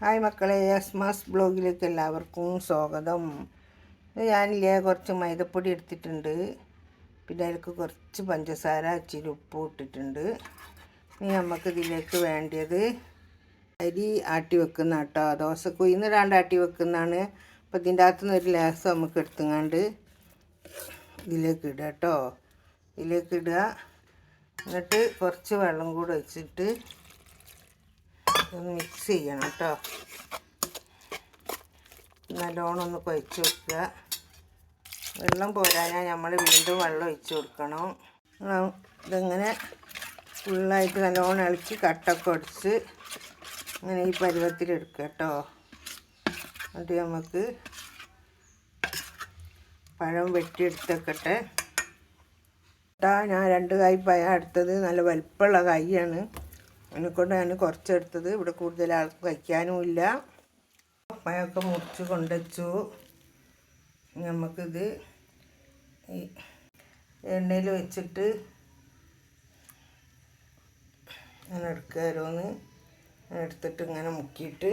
Hi മക്കളെ എസ്മാസ് ബ്ലോഗിലേക്ക് എല്ലാവർക്കും സ്വാഗതം. ഞാനില്ലേ കുറച്ച് മൈദപ്പൊടി എടുത്തിട്ടുണ്ട്. പിന്നെ അതിലേക്ക് കുറച്ച് പഞ്ചസാര ഇച്ചിരി ഉപ്പ് ഇട്ടിട്ടുണ്ട്. ഇനി നമുക്ക് ഇതിലേക്ക് വേണ്ടത് അരി ആട്ടി വെക്കുന്ന കേട്ടോ. ദോശ കുയിന്നിടാണ്ട് ആട്ടി വെക്കുന്നതാണ്. അപ്പോൾ ഇതിന്റെ അകത്തുനിന്ന് ഒരു ലേസം നമുക്ക് എടുത്തുങ്ങാണ്ട് ഇതിലേക്ക് ഇടുക കേട്ടോ. ഇതിലേക്ക് ഇടുക. എന്നിട്ട് കുറച്ച് വെള്ളം കൂടെ വെച്ചിട്ട് മിക്സ് ചെയ്യണം കേട്ടോ നല്ലോണം ഒന്ന് കുഴച്ച് വെക്കുക വെള്ളം പോരാഞ്ഞാൽ നമ്മൾ വീണ്ടും വെള്ളം ഒഴിച്ച് കൊടുക്കണം. ഇതിങ്ങനെ ഫുള്ളായിട്ട് നല്ലോണം ഇളക്കി കട്ടൊക്കെ ഒടിച്ച് ഇങ്ങനെ ഈ പരുവത്തിലെടുക്കുക കേട്ടോ എന്നിട്ട് നമുക്ക് പഴം വെട്ടിയെടുത്തേക്കട്ടെ. ഞാൻ രണ്ട് കായ് പഴം എടുത്തത് നല്ല വലിപ്പമുള്ള കായാണ്. അതിനെക്കൊണ്ട് ഞാൻ കുറച്ചെടുത്തത്. ഇവിടെ കൂടുതൽ ആൾക്ക് വയ്ക്കാനും ഇല്ല. പഴമൊക്കെ മുറിച്ച് കൊണ്ടുവച്ചു. നമുക്കിത് എണ്ണയിൽ വെച്ചിട്ട് ഇങ്ങനെ എടുക്കുക എടുത്തിട്ട് ഇങ്ങനെ മുക്കിയിട്ട്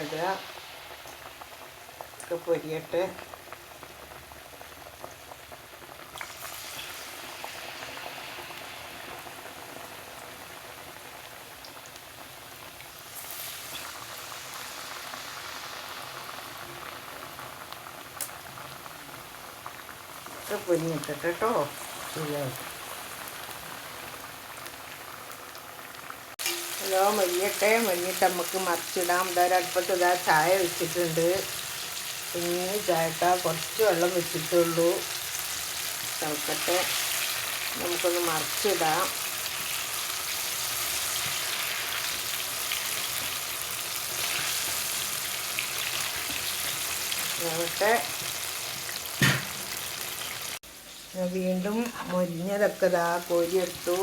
ഇടുക. ഒക്കെ പൊരിയട്ടെ. ഒക്കെ പൊരിഞ്ഞിട്ടിട്ട് കേട്ടോ ശരിയാവും ഹലോ മല്ലിയട്ടെ മല്ലിയിട്ട് നമുക്ക് മറിച്ചിടാം ഇതാ അടുപ്പത്ത് ഇതാ ചായ വെച്ചിട്ടുണ്ട്. പിന്നെ ചായട്ട കുറച്ച് വെള്ളം വെച്ചിട്ടുള്ളൂ. തിളക്കട്ടെ നമുക്കൊന്ന് മറിച്ചിടാം. ഞാൻ വീണ്ടും മുരിഞ്ഞതൊക്കെ ഇതാ കോരിയെടുത്തു.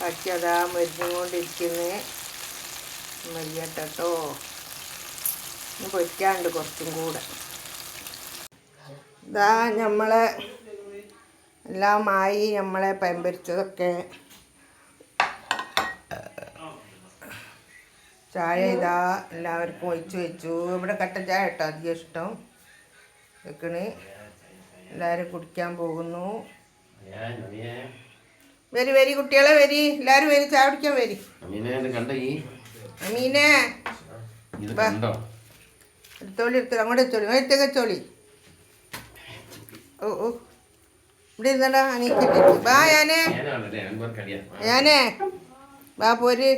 പച്ചതാ മുരിഞ്ഞുകൊണ്ടിരിക്കുന്നത് മരിയട്ടോ ഇനി പൊരിക്കാണ്ട് കുറച്ചും കൂടെ. ഇതാ നമ്മളെ എല്ലാമായി നമ്മളെ പമ്പരിച്ചതൊക്കെ ചായ ഇതാ എല്ലാവർക്കും ഒഴിച്ചു വെച്ചു. ഇവിടെ കട്ടൻ ചായ കേട്ടോ അധികം ഇഷ്ടം. വെക്കണ്. എല്ലാവരും കുടിക്കാൻ പോകുന്നു. വരി വരി കുട്ടികളെ വരി. എല്ലാരും വരി ചായ കുടിക്കാൻ വരി. അമീനെ എടുത്തോളി എടുത്തോളി അങ്ങോട്ട് എത്തോളി അങ്ങോട്ടേക്ക് എത്തോളി ഓ ഓ. ഇവിടെ ഇരുന്നടാ അനീക്കിട്ട് ബാ ഞാനേ. ഞാനേ. വാ പോര്.